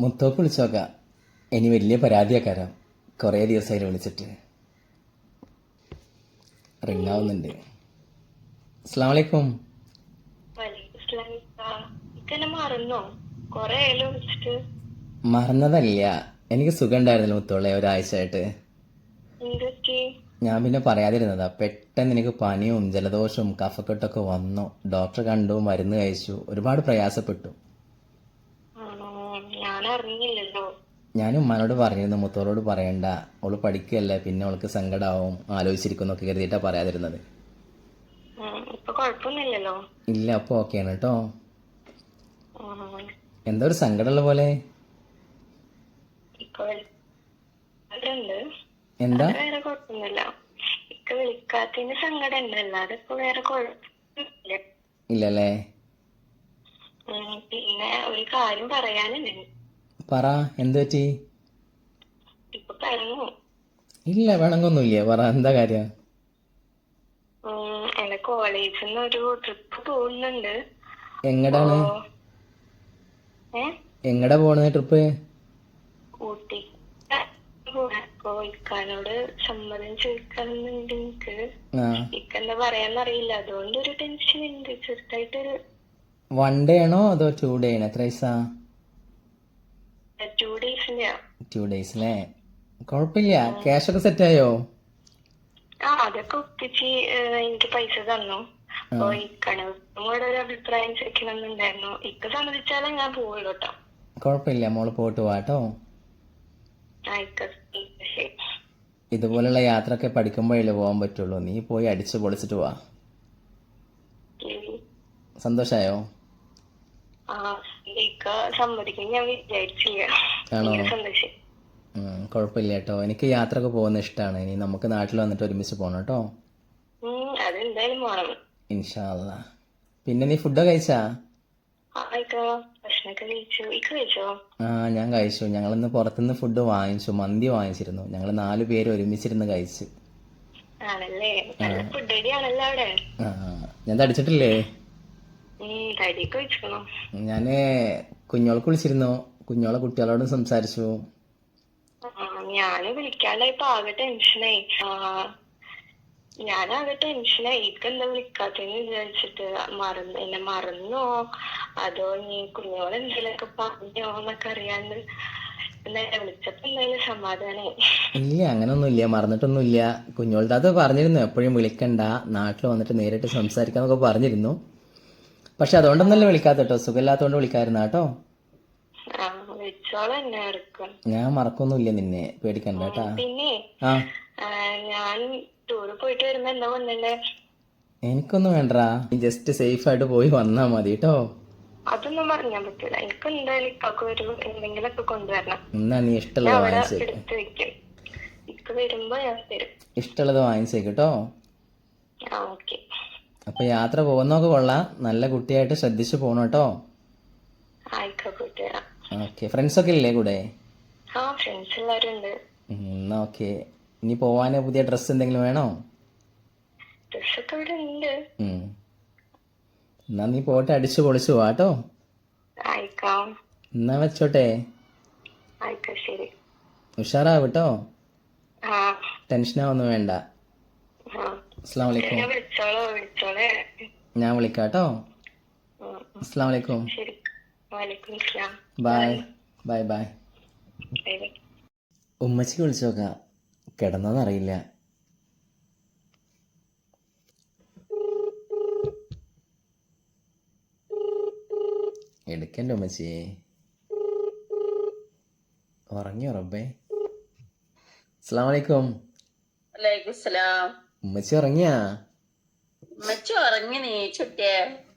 മുത്തോക്ക് വിളിച്ചോക്കാം ഇനി വലിയ പരാതിയാക്കാരം കുറേ ദിവസമായി വിളിച്ചിട്ട്. റിംഗ് ആവുന്നുണ്ട് അസ്സാം വലൈക്കും മറന്നതല്ല. എനിക്ക് സുഖം ഉണ്ടായിരുന്നില്ല മുത്തോളെ ഒരാഴ്ച ആയിട്ട് ഞാൻ പിന്നെ പറയാതിരുന്നതാ. പെട്ടെന്ന് എനിക്ക് പനിയും ജലദോഷവും കഫക്കെട്ടൊക്കെ വന്നു. ഡോക്ടർ കണ്ടു മരുന്ന് കഴിച്ചു. ഒരുപാട് പ്രയാസപ്പെട്ടു. ഞാൻ അറിഞ്ഞില്ലല്ലോ. ഞാൻ ഉമ്മാനോട് പറഞ്ഞിരുന്നു മുത്തോളോട് പറയണ്ട. അവൾ പഠിക്കുകയല്ലേ പിന്നെ അവൾക്ക് സങ്കടാവും ആലോചിച്ചിരിക്കുന്നൊക്കെ കരുതിയിട്ടാ പറയാതിരുന്നത്. ഇപ്പൊ ഇല്ല അപ്പൊ ഓക്കെയാണ് കേട്ടോ എന്തോ ഒരു സങ്കടമുള്ള പോലെ? എന്താ? വേറെ കുഴപ്പമൊന്നുമില്ല ഇക്ക വിളിക്കാത്തതിന് സങ്കടം ഉണ്ട് അല്ലാതെ ഇപ്പൊ വേറെ കുഴപ്പമില്ല ഇല്ലല്ലേ? പിന്നെ ഒരു കാര്യം പറയാനുണ്ട്. പറ എന്ത് പറ്റി? ഇല്ല വേണമെന്നൊന്നുമില്ല പറ എന്താ കാര്യം? എന്റെ കോളേജിൽ നിന്ന് ഒരു ട്രിപ്പ് പോകുന്നുണ്ട്. എങ്ങടാണ്? എങ്ങടാ പോണത് ട്രിപ്പ് ഊട്ടി. അപ്പൊ ഇക്കാനോട് സമ്മതം ചോദിക്കണമെന്നുണ്ട് എനിക്ക്. ആ. ഇക്കെന്താ പറയാന്നറിയില്ല. അതുകൊണ്ട് ഒരു ടെൻഷൻ ഉണ്ട്. ചെറുതായിട്ടൊരു വൺ ഡേ ആണോ അതോ ടു ഡേ ആണോ? എത്ര ദിവസാ? ടു ഡേയ്സ് അല്ലേ കുഴപ്പമില്ല ക്യാഷ് ഒക്കെ സെറ്റ് ആയോ? ആ അതൊക്കെ ഒപ്പിച്ച് എനിക്ക് പൈസ തന്നു. അപ്പൊ ഇക്കണ് കൂടെ ഒരു അഭിപ്രായം ചോദിക്കണമെന്നുണ്ടായിരുന്നു ഇക്ക സമ്മതിച്ചാലേ ഞാൻ പോവുള്ളൂ കേട്ടോ കുഴപ്പമില്ല മോൾ പോയിട്ട് വാട്ടോ ഇതുപോലുള്ള യാത്രയൊക്കെ പഠിക്കുമ്പോഴല്ലേ പോകാൻ പറ്റുള്ളൂ. നീ പോയി അടിച്ചു പൊളിച്ചിട്ട് പോവാ ശരി. സന്തോഷായോ? ആ ഇക്ക സമ്മതിക്കും ഞാൻ വിചാരിച്ചില്ല ആണോ? സന്തോഷം കുഴപ്പമില്ല കേട്ടോ. എനിക്ക് യാത്രയൊക്കെ പോകുന്ന ഇഷ്ടമാണ് ഇനി നമുക്ക് നാട്ടിൽ വന്നിട്ട് ഒരുമിച്ച് പോകണം കേട്ടോ. അതെന്തായാലും ഇൻഷാല്ല പിന്നെ നീ ഫുഡ് കഴിച്ചാ? ആ ഞാൻ കഴിച്ചു. ഞങ്ങൾ ഇന്ന് പുറത്തുനിന്ന് ഫുഡ് വാങ്ങിച്ചു. മന്തി വാങ്ങിച്ചിരുന്നു. ഞങ്ങൾ നാലു പേര് ഒരുമിച്ചിരുന്ന് കഴിച്ചു. ഞാൻ തടിച്ചിട്ടില്ലേ? ഉം കുഞ്ഞോളെ കുളിച്ചിരുന്നു വിളിച്ചിരുന്നു. കുഞ്ഞോളെ കുട്ടികളോടും സംസാരിച്ചു. ഞാൻ വിളിക്കാണ്ടായപ്പോ ആകെ ടെൻഷനായി ഞാനാകെ ടെൻഷനായി ഇക്കെന്താ വിളിക്കാത്തെന്ന് വിചാരിച്ചിട്ട് മറന്നു എന്നെ മറന്നോ? അതോ നീ കുഞ്ഞോളെ എന്തെങ്കിലുമൊക്കെ പറഞ്ഞോ എന്നൊക്കെ അറിയാണ്ട് ഇല്ല അങ്ങനൊന്നുമില്ല. മറന്നിട്ടൊന്നുമില്ല. കുഞ്ഞോളത്തെ അത് പറഞ്ഞിരുന്നു. എപ്പോഴും വിളിക്കണ്ട. നാട്ടിൽ വന്നിട്ട് നേരിട്ട് സംസാരിക്കാന്നൊക്കെ പറഞ്ഞിരുന്നു. പക്ഷെ അതുകൊണ്ടൊന്നല്ല വിളിക്കാത്ത കേട്ടോ? സുഖമില്ലാത്തതുകൊണ്ട് വിളിക്കായിരുന്ന കേട്ടോ ഞാൻ മറക്കൊന്നുമില്ല നിന്നെ. പേടിക്കണ്ട കേട്ടാ. ഞാൻ ടൂർ പോയിട്ട് വരുമ്പോ എന്താ എനിക്കൊന്നും വേണ്ടടാ നീ ജസ്റ്റ് സേഫ് ആയിട്ട് പോയി വന്നാ മതി കേട്ടോ. അതൊന്നും പറഞ്ഞാൻ പറ്റില്ല എനിക്ക് എന്തായാലും ഇപ്പൊക്കെ ഒരു എന്തെങ്കിലുമൊക്കെ കൊണ്ടുവരണം. എന്നാ നീ ഇഷ്ടമുള്ളത് അവിടെ വാങ്ങിച്ചേക്ക്. എടുത്ത് വെക്കും. ഇക്ക് വരുമ്പോ ഞാൻ തരും. ഇഷ്ടമുള്ളത് വാങ്ങിച്ചേക്ക് കേട്ടോ. ഓക്കെ. അപ്പൊ യാത്ര പോകുന്നൊക്കെ കൊള്ളാം. നല്ല കുട്ടിയായിട്ട് ശ്രദ്ധിച്ചു പോകണം കേട്ടോ. ഓക്കെ. ഫ്രണ്ട്സ് ഒക്കെ ഇല്ലേ കൂടെ? എന്നാ ഓക്കെ. ഇനി പോവാന് പുതിയ ഡ്രസ്സ് എന്തെങ്കിലും വേണോ. എന്നാ നീ പോട്ടെ അടിച്ചു പൊളിച്ചു പോട്ടോ എന്നാ വെച്ചോട്ടെ. ഉഷാറാവട്ടോ ടെൻഷനാവൊന്നും വേണ്ട. അസ്സാം വലൈക്കും ഞാൻ വിളിക്കാം കേട്ടോ. അസ്സാം വലൈക്കും ശരി. Bye bye bye bye bye bye ഉമ്മച്ചിക്ക് വിളിച്ചു നോക്കാം. കിടന്നറിയില്ല എടുക്കണ്ട ഉമ്മച്ചിയെ ഉറങ്ങിയോ റബ്ബേ? അസ്സാം വലൈക്കും വലൈക്കുസ്സലാം ഉമ്മച്ചി ഉറങ്ങിയാ? ഉമ്മച്ചി ഉറങ്ങി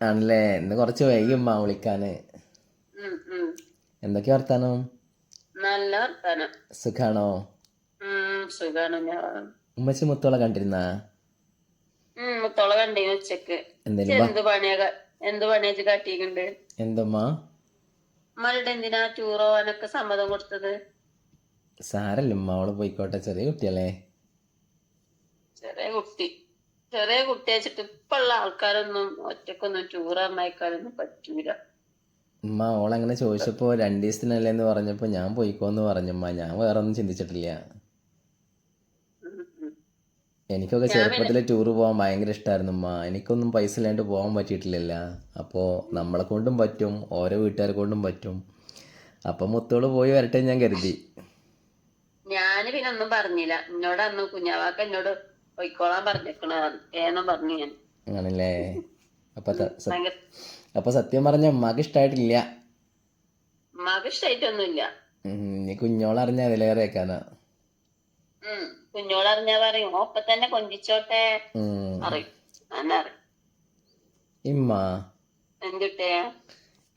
ആണല്ലേ. ഇന്ന് കുറച്ച് വൈകി ഉമ്മ വിളിക്കാന്. എന്തൊക്കെയാ വർത്താനം? നല്ല വർത്താനം. സുഖാണോ? സുഖാണ്. ഉമ്മച്ചി മുത്തോളെ കണ്ടിരുന്നാ? മുത്തോള കണ്ടീന് ഉച്ചയ്ക്ക്. എന്തു പണിയാ എന്ത് പണിയാച്ച് കാട്ടിയിട്ടുണ്ട് എന്തുമ്മ? ഉമ്മളുടെ എന്തിനാ ടൂർ പോവാനൊക്കെ സമ്മതം കൊടുത്തത്? സാരല്ല ഉമ്മ അവൾ പോയിക്കോട്ടെ. ചെറിയ കുട്ടിയല്ലേ. ചെറിയ കുട്ടി ചെറിയ കുട്ടി വെച്ചിട്ട് ഇപ്പുള്ള ആൾക്കാരൊന്നും ഒറ്റക്കൊന്നും ടൂർ അമ്മയക്കാരൊന്നും പറ്റൂല. ഉമ്മ ഓളങ്ങനെ ചോദിച്ചപ്പോ രണ്ട് ദിവസത്തിനല്ലേ എന്ന് പറഞ്ഞപ്പോ ഞാൻ പോയിക്കോന്ന് പറഞ്ഞമ്മ ഞാൻ വേറെ ഒന്നും ചിന്തിച്ചിട്ടില്ല. എനിക്കൊക്കെ ചെറുപ്പത്തിൽ ടൂർ പോകാൻ ഭയങ്കര ഇഷ്ടമായിരുന്നു ഉമ്മ. എനിക്കൊന്നും പൈസ ഇല്ലാണ്ട് പോകാൻ പറ്റിയിട്ടില്ലല്ല. അപ്പോൾ നമ്മളെ കൊണ്ടും പറ്റും ഓരോ വീട്ടുകാരെ കൊണ്ടും പറ്റും. അപ്പൊ മുത്തോൾ പോയി വരട്ടെ ഞാൻ കരുതി. ഞാൻ പിന്നെ ഒന്നും പറഞ്ഞില്ല. എന്നോട് അന്ന് കുഞ്ഞാവാക്ക എന്നോട് പൊയ്ക്കോളാൻ പറഞ്ഞേക്കണ ഏന്നും പറഞ്ഞു ഞാൻ. ആണല്ലേ? അപ്പൊ അപ്പം സത്യം പറഞ്ഞ ഉമ്മാക്ക് ഇഷ്ടായിട്ടില്ല. ഉമ്മാക്ക് ഇഷ്ടായിട്ടൊന്നുമില്ല. നീ കുഞ്ഞോളറിഞ്ഞ അതിലേറെ വെക്കാനാ ഉം കുഞ്ഞോളറിഞ്ഞാ പറയും. "ഓ, തന്നെ കൊഞ്ചിച്ചോട്ടെ. ഇമ്മ. എന്തിട്ടേ?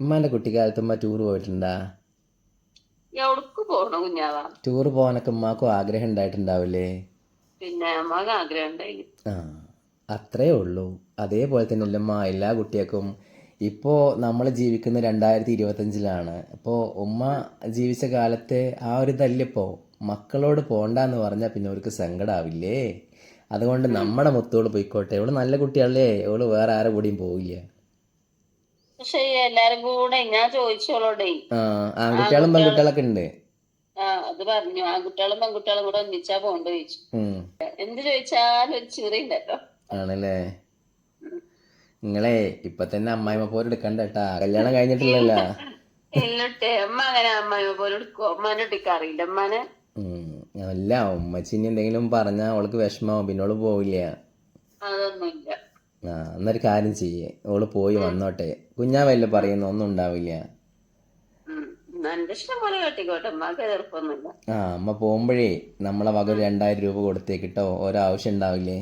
ഇമ്മന്റെ കുട്ടിക്കാലത്ത് ഉമ്മ ടൂർ പോയിട്ടുണ്ടാ? എവിടക്ക് പോണു കുഞ്ഞാവ? ടൂർ പോവാനൊക്കെ ഉമ്മാക്കും ആഗ്രഹം ഉണ്ടായിട്ടുണ്ടാവില്ലേ? പിന്നെ അമ്മയ്ക്ക് ആഗ്രഹം ഉണ്ടായി ആ അത്രേ ഉള്ളൂ. അതേപോലെ തന്നെ അല്ലമ്മ എല്ലാ കുട്ടികൾക്കും ഇപ്പോൾ നമ്മൾ ജീവിക്കുന്ന രണ്ടായിരത്തി ഇരുപത്തഞ്ചിലാണ് അപ്പോൾ ഉമ്മ ജീവിച്ച കാലത്തെ ആ ഒരു ഇതല്ലിപ്പോൾ മക്കളോട് പോണ്ടെന്ന് പറഞ്ഞാൽ പിന്നെ അവർക്ക് സങ്കടാവില്ലേ? അതുകൊണ്ട് നമ്മുടെ മുത്തോട് പോയിക്കോട്ടെ. ഇവൾ നല്ല കുട്ടിയല്ലേ ഇവൾ വേറെ ആരെ കൂടിയും പോവില്ല. പക്ഷേ എല്ലാരും കൂടെ ഞാൻ ചോദിച്ചോളോടേ ആ ആൺകുട്ടികളും പെൺകുട്ടികളൊക്കെ ഉണ്ട്. ആ അത് പറഞ്ഞു. ആൺകുട്ടികളും പെൺകുട്ടികളും കൂടെ ഒന്നിച്ചാ പോണ്ട് ചോദിച്ചു. ഉം. എന്ത് ചോദിച്ചാലും ഒരു ആണല്ലേ? നിങ്ങളെ ഇപ്പൊ തന്നെ അമ്മായിമ്മ പോലെ എടുക്കണ്ട കേട്ടാ. കല്യാണം കഴിഞ്ഞിട്ടില്ലല്ലോ. എന്നിട്ട് അമ്മ അങ്ങനെ അമ്മായിമ്മ പോലെ എടുക്കും. അമ്മാനെ ഒട്ടിക്കാറില്ല അമ്മാനെ? ഉം. അല്ല ഉമ്മച്ചി ഇനി എന്തെങ്കിലും പറഞ്ഞ അവൾക്ക് വിഷമാവും. പിന്നെ അവൾ പോവില്ല. അതൊന്നുമില്ല. ആ എന്നൊരു കാര്യം ചെയ്യേ. ഓൾ പോയി വന്നോട്ടെ. കുഞ്ഞാവല്ല പറയുന്ന? ഒന്നും ഉണ്ടാവില്ല ഉം. എന്റെ ഇഷ്ടം പോലെ കെട്ടിക്കോട്ടെ അമ്മയ്ക്ക് എതിർപ്പൊന്നുമില്ല ആ അമ്മ പോകുമ്പോഴേ നമ്മളെ വക ഒരു രണ്ടായിരം രൂപ കൊടുത്തേക്കിട്ടോ. ഒരാവശ്യം ഉണ്ടാവില്ലേ?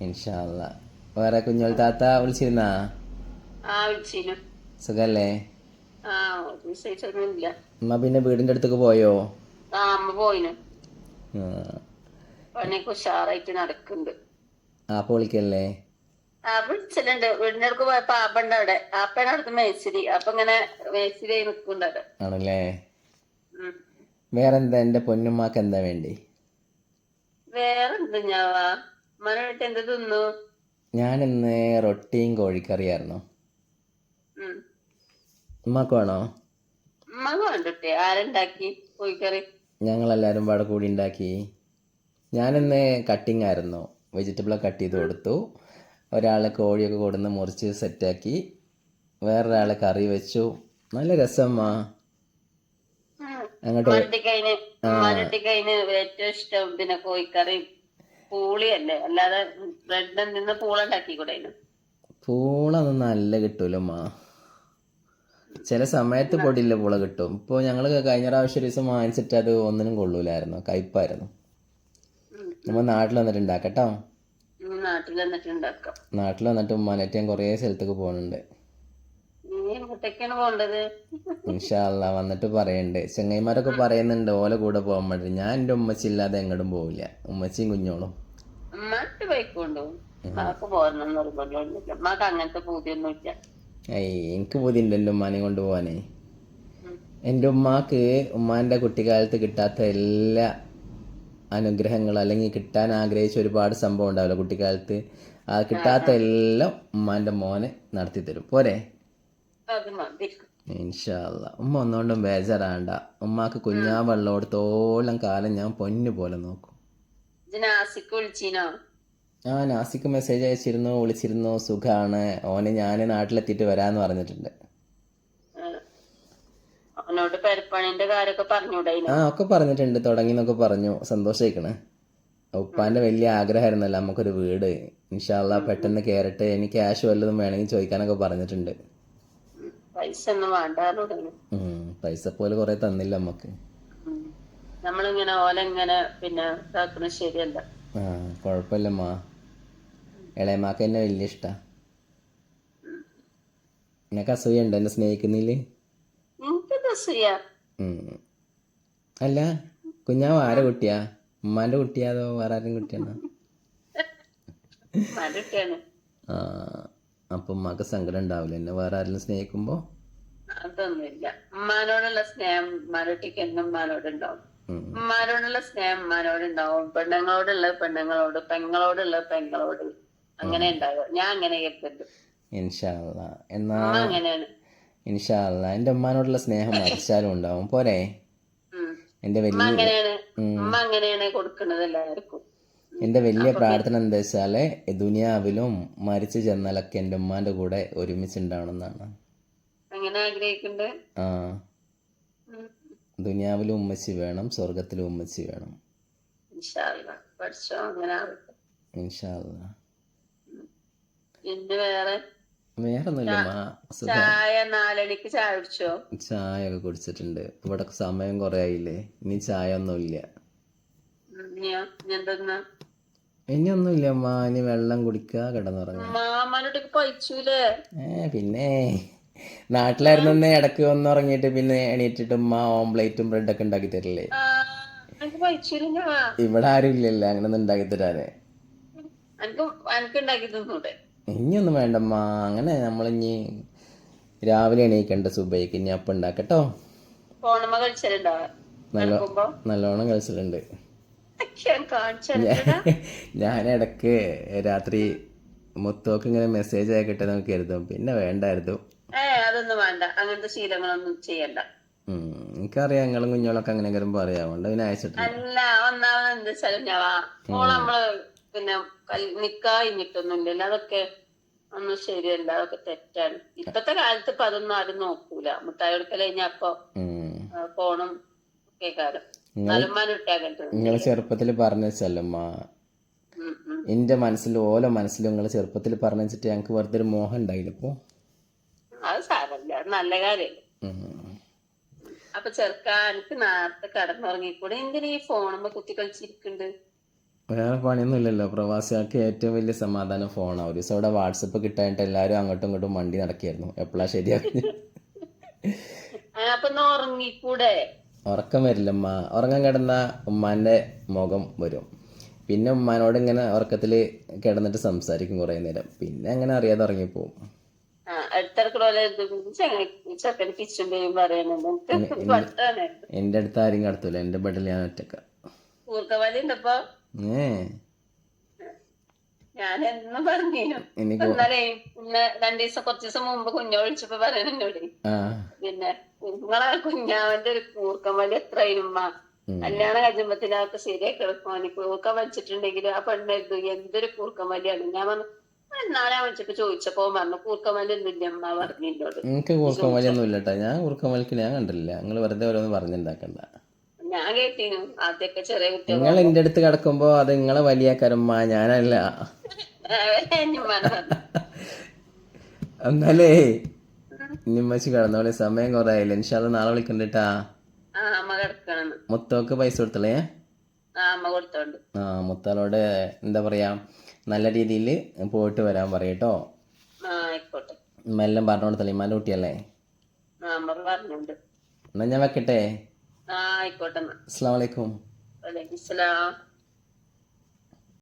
ഇൻഷാല്ല വേറെ കുഞ്ഞോൾ താത്ത വിളിച്ചിരുന്നാ? സുഖല്ലേ? അമ്മ പിന്നെ വീടിന്റെ അടുത്തേക്ക് പോയോ? ആ വിളിക്കല്ലേ? വിളിച്ചിട്ടുണ്ട്. വീടിന്റെ അടുക്ക് പോയപ്പോ ആപ്പണ്ട് അവിടെ. ആപ്പയുടെ അടുത്ത് മേച്ചിരി അപ്പൊ ഇങ്ങനെ മേച്ചിരി നിൽക്കുന്നുണ്ട് അവിടെ ആണല്ലേ. വേറെന്താ? എന്റെ പൊന്നുമാക്ക് എന്താ വേണ്ടി? വേറെന്ത് ഞാവാ? മനോട്ട് എന്ത് തിന്നു? ഞാനിന്ന് റൊട്ടിയും കോഴിക്കറിയായിരുന്നു. ഉമ്മക്ക് വേണോ? ഉമ്മാക്ക് കണ്ടിട്ടേ ആരുണ്ടാക്കി കോഴിക്കറി. ഞങ്ങളെല്ലാരും പാടെ കൂടി ഉണ്ടാക്കി. ഞാനിന്ന് കട്ടിങ് ആയിരുന്നു വെജിറ്റബിൾ കട്ട് ചെയ്ത് കൊടുത്തു. ഒരാൾ കോഴിയൊക്കെ കൊടുന്ന് മുറിച്ച് സെറ്റാക്കി വേറൊരാളെ കറി വെച്ചു. നല്ല രസമ്മാ അങ്ങോട്ട് ഏറ്റവും ഇഷ്ടം പിന്നെ കോഴിക്കറി പൂളിയല്ലേ? അല്ലാതെ നിന്ന് പൂള നല്ല കിട്ടൂലമ്മാ ചില സമയത്ത് പൊടിയില്ല പൂള കിട്ടും. ഇപ്പൊ ഞങ്ങൾ കഴിഞ്ഞ പ്രാവശ്യം ഒരു ദിവസം വാങ്ങിച്ചിട്ട് അത് ഒന്നിനും കൊള്ളൂലായിരുന്നു. കയ്പായിരുന്നു. നമ്മൾ നാട്ടിൽ വന്നിട്ട് ഉണ്ടാക്കട്ടോ നാട്ടിൽ വന്നിട്ട് ഉണ്ടാക്കാം. നാട്ടിൽ വന്നിട്ട് ഉമ്മാനായിട്ട് ഞാൻ കുറേ സ്ഥലത്തേക്ക് പോകുന്നുണ്ട് ഇൻഷാല്ല വന്നിട്ട് പറയണ്ട്. ചെങ്ങൈമാരൊക്കെ പറയുന്നുണ്ട് ഓലെ കൂടെ പോകാൻ വേണ്ടി. ഞാൻ എന്റെ ഉമ്മച്ചി ഇല്ലാതെ എങ്ങോട്ടും പോവില്ല. ഉമ്മച്ചിയും കുഞ്ഞോളും. എനിക്ക് ബുദ്ധിയുണ്ട് എന്റെ ഉമ്മാനെ കൊണ്ട് പോവാനേ. എന്റെ ഉമ്മാക്ക് ഉമ്മാന്റെ കുട്ടിക്കാലത്ത് കിട്ടാത്ത എല്ലാ അനുഗ്രഹങ്ങളും അല്ലെങ്കിൽ കിട്ടാൻ ആഗ്രഹിച്ച ഒരുപാട് സംഭവം ഉണ്ടാവില്ല കുട്ടിക്കാലത്ത്? ആ കിട്ടാത്ത എല്ലാം ഉമ്മാന്റെ മോനെ നടത്തി തരും. പോരെ? ഇൻഷാല്ല ഉമ്മ ഒന്നുകൊണ്ടും ബേജാറാണ്ട. ഉമ്മാക്ക് കുഞ്ഞാ വെള്ളമെടുത്തോളം കാലം ഞാൻ പൊന്നു പോലെ നോക്കും. ആ നാസിക്ക് മെസ്സേജ് അയച്ചിരുന്നു വിളിച്ചിരുന്നു. സുഖാണ്. ഓനെ ഞാൻ നാട്ടിലെത്തിയിട്ട് വരാന്ന് പറഞ്ഞിട്ടുണ്ട്. അവനോട് പെരപ്പണിന്റെ കാര്യമൊക്കെ പറഞ്ഞൂടായിനോ ആ ഒക്കെ പറഞ്ഞിട്ടുണ്ട്. തുടങ്ങി എന്നൊക്കെ പറഞ്ഞു. സന്തോഷിക്കണേ ഉപ്പാന്റെ വലിയ ആഗ്രഹമായിരുന്നല്ലോ നമുക്കൊരു വീട്. ഇൻഷാല്ല പെട്ടെന്ന് കേറട്ടെ. ഇനി ക്യാഷ് വല്ലതും വേണമെങ്കിൽ ചോദിക്കാനൊക്കെ പറഞ്ഞിട്ടുണ്ട്. പൈസ ഒന്നും വേണ്ട പൈസ പോലെ കൊറേ തന്നില്ല നമുക്ക് നമ്മളിങ്ങനെ ഓലെങ്ങനെ പിന്നെ ഇതാക്കുന്നത് ശരിയല്ല. ആ കുഴപ്പമില്ലമ്മാ ഇളയമാക്ക് എന്നെ വലിയ ഇഷ്ടാ. നിനക്ക് അസൂയുണ്ടോ എന്നെ സ്നേഹിക്കുന്നില്ലേ. അല്ല കുഞ്ഞാവ് ആരെ കുട്ടിയാ? ഉമ്മാന്റെ കുട്ടിയാ അതോ വേറെ ആരും കുട്ടിയാണോ? ആ അപ്പൊ ഉമ്മാക്ക് സങ്കടം ഉണ്ടാവില്ല എന്നെ വേറെ ആരെങ്കിലും സ്നേഹിക്കുമ്പോ? അതൊന്നുമില്ല. ഉമ്മാനോടുള്ള സ്നേഹം മരട്ടിക്ക് എന്നും ഉമ്മാനോടുണ്ടാവും ഉം. ഉമ്മാനോടുള്ള സ്നേഹം ഉമ്മാനോടുണ്ടാവും പെണ്ണുങ്ങളോടുള്ള പെണ്ണുങ്ങളോട് പെങ്ങളോടുള്ള പെങ്ങളോട് അങ്ങനെ ഉണ്ടാകും ഞാൻ അങ്ങനെ കേട്ടിട്ടുണ്ട്. അങ്ങനെയാണ്. ഇൻഷാല്ല എന്റെ ഉമ്മാനോടുള്ള സ്നേഹം മരിച്ചാലും ഉണ്ടാവും. പോരെ? എന്റെ എന്റെ വലിയ എന്റെ വലിയ പ്രാർത്ഥന എന്താ വെച്ചാൽ ദുനിയാവിലും മരിച്ചു ചെന്നാലൊക്കെ എന്റെ ഉമ്മാന്റെ കൂടെ ഒരുമിച്ച് ഉണ്ടാവണമെന്നാണ്. ആ. ദുനിയാവിലും ഉമ്മച്ചി വേണം സ്വർഗത്തിലും ഉമ്മച്ചി വേണം. ഇൻഷാല്ല പിന്നെ വേറെ? ചായ നാലണിക്ക് ചായ കുടിച്ചോ? ചായ ഒക്കെ കുടിച്ചിട്ടുണ്ട്. ഇവിടെ സമയം കൊറേ ആയില്ലേ ഇനി ചായ ഒന്നുമില്ല ഇനി ഒന്നുമില്ല അമ്മ ഇനി വെള്ളം കുടിക്കുക പഴിച്ചൂലേ ഏ പിന്നെ. നാട്ടിലായിരുന്നെ ഇടയ്ക്ക് വന്നുറങ്ങിയിട്ട് പിന്നെ എണീറ്റിട്ട് ഉമ്മ ഓംപ്ലേറ്റും ബ്രെഡൊക്കെ ഉണ്ടാക്കി തരില്ലേ. ഇവിടെ ആരും ഇല്ലല്ലോ അങ്ങനെ ഒന്നും ഉണ്ടാക്കി തരാന്. എനിക്ക് എനിക്ക് ഉണ്ടാക്കി തന്നൂടെ. ഇനിയൊന്നും വേണ്ടമ്മ. അങ്ങനെ നമ്മളിനി രാവിലെ എണീക്കണ്ട സുബൈക്ക്. ഇനി അപ്പം ഉണ്ടാക്കട്ടോ നല്ല നല്ലോണം കഴിച്ചിട്ടുണ്ട്. ഞാൻ ഇടയ്ക്ക് രാത്രി മുത്തോക്ക് ഇങ്ങനെ മെസ്സേജ് അയക്കട്ടെ നമുക്ക് കരുതും. പിന്നെ വേണ്ടായിരുന്നു. അതൊന്നും വേണ്ട. അങ്ങനത്തെ ശീലങ്ങളൊന്നും ചെയ്യണ്ട. എനിക്കറിയാം നിങ്ങളും കുഞ്ഞോളൊക്കെ അങ്ങനെ വരുമ്പോ പറയാം അതുകൊണ്ട് പിന്നെ അയച്ചിട്ടില്ല. അല്ല ഒന്നാമത് എന്താ വെച്ചാലും നമ്മൾ പിന്നെ നിക്കാ കഴിഞ്ഞിട്ടൊന്നുമില്ലല്ലോ. അതൊക്കെ ഒന്നും ശരിയല്ല അതൊക്കെ തെറ്റാണ്. ഇപ്പത്തെ കാലത്ത് ഇപ്പൊ അതൊന്നും ആരും നോക്കൂല. മുട്ടായി കൊടുക്കൽ കഴിഞ്ഞാ അപ്പൊ ഫോണും ഒക്കെ ഇട്ടാകട്ടെ നിങ്ങൾ ചെറുപ്പത്തിൽ പറഞ്ഞ വെച്ചല്ലമ്മ എന്റെ മനസ്സിൽ ഓല മനസ്സിലും നിങ്ങൾ ചെറുപ്പത്തിൽ പറഞ്ഞു വെച്ചിട്ട് ഞങ്ങക്ക് വെറുതെ ഒരു മോഹം ഉണ്ടായില്ല ഇപ്പോ? അത് സാരല്ല. അത് നല്ല കാര്യല്ലേ. അപ്പൊ ചെറുക്കാ എനിക്ക് നേരത്തെ കടന്നുറങ്ങിക്കൂടെ. എന്തിനാ ഈ ഫോണുമ്പോ കുത്തി കളിച്ചിരിക്കുന്നുണ്ട് വേറെ പണിയൊന്നും ഇല്ലല്ലോ പ്രവാസികൾക്ക് ഏറ്റവും വലിയ സമാധാനം ഫോണാണ് ഒരു ദിവസം ഇവിടെ വാട്സപ്പ് കിട്ടാനായിട്ട് എല്ലാവരും അങ്ങോട്ടും ഇങ്ങോട്ടും വണ്ടി നടക്കായിരുന്നു എപ്പോഴാ ശരിയാക്കി ഉറക്കം വരില്ല ഉമ്മ. ഉറങ്ങാൻ കിടന്ന ഉമ്മാന്റെ മുഖം വരും. പിന്നെ ഉമ്മാനോട് ഇങ്ങനെ ഉറക്കത്തിൽ കിടന്നിട്ട് സംസാരിക്കും കുറേ നേരം. പിന്നെ അങ്ങനെ അറിയാതെ ഉറങ്ങിപ്പോവും. എന്റെ അടുത്ത് ആരും കടത്തൂല. എന്റെ ബെഡിൽ ഞാൻ ഒറ്റക്ക. കൂർക്കവാലി ഉണ്ടപ്പോ? ഏ. ഞാൻ എന്നും പറഞ്ഞു എനിക്ക് ഇന്നലെ ഇന്ന് രണ്ടു ദിവസം കുറച്ചു ദിവസം മുമ്പ് കുഞ്ഞ വിളിച്ചപ്പോ ആ. പിന്നെ നിങ്ങളെ കുഞ്ഞാവന്റെ ഒരു കൂർക്കം വലി എത്രയുമ്മ കല്യാണം കഴിയുമ്പത്തിനകത്ത് ശരിയായി കിടക്കും എനിക്ക് കൂർക്കം വലിച്ചിട്ടുണ്ടെങ്കിൽ ആ പെണ്ണെഴുതു എന്തൊരു കൂർക്കം വലിയാണ് ഞാൻ പറഞ്ഞു നാളെ വിളിച്ചപ്പോ ചോദിച്ചപ്പോ പറഞ്ഞു കൂർക്കം വലി ഒന്നുമില്ല അമ്മ പറഞ്ഞു എന്നോട് എനിക്ക് കൂർക്കം വലിയൊന്നും ഇല്ല ഞാൻ കൂർക്കം വലിക്ക് ഞാൻ കണ്ടില്ല നിങ്ങൾ വെറുതെ ഓരോന്ന് പറഞ്ഞുണ്ടാക്കണ്ട. ഞാൻ കേട്ടീനു ആദ്യമൊക്കെ ചെറിയ കുട്ടികൾ നിങ്ങൾ എന്റെ അടുത്ത് കിടക്കുമ്പോ അത് നിങ്ങളെ വലിയ കരമ്മ ഞാനല്ല എന്നാലേ ഇനിമ്മച്ച് കിടന്നോളി സമയം കുറേ ആയില്ല ഇൻഷാല്ല നാളെ വിളിക്കണ്ടിട്ടാ ആ അമ്മ മുത്തോക്ക് പൈസ കൊടുത്തളേ? ആ അമ്മ കൊടുത്തോണ്ട്. ആ എന്താ പറയാ നല്ല രീതിയിൽ പോയിട്ട് വരാൻ പറയട്ടോ ആ ആയിക്കോട്ടെ. മെല്ലം പറഞ്ഞു കൊടുത്തല്ലേ ഇമ്മാന്റെ കുട്ടിയല്ലേ? ആ അമ്മ പറഞ്ഞുണ്ട്. എന്നാ ഞാൻ വെക്കട്ടെ? ആയിക്കോട്ടെ എന്നാ അസ്സാം വലൈക്കും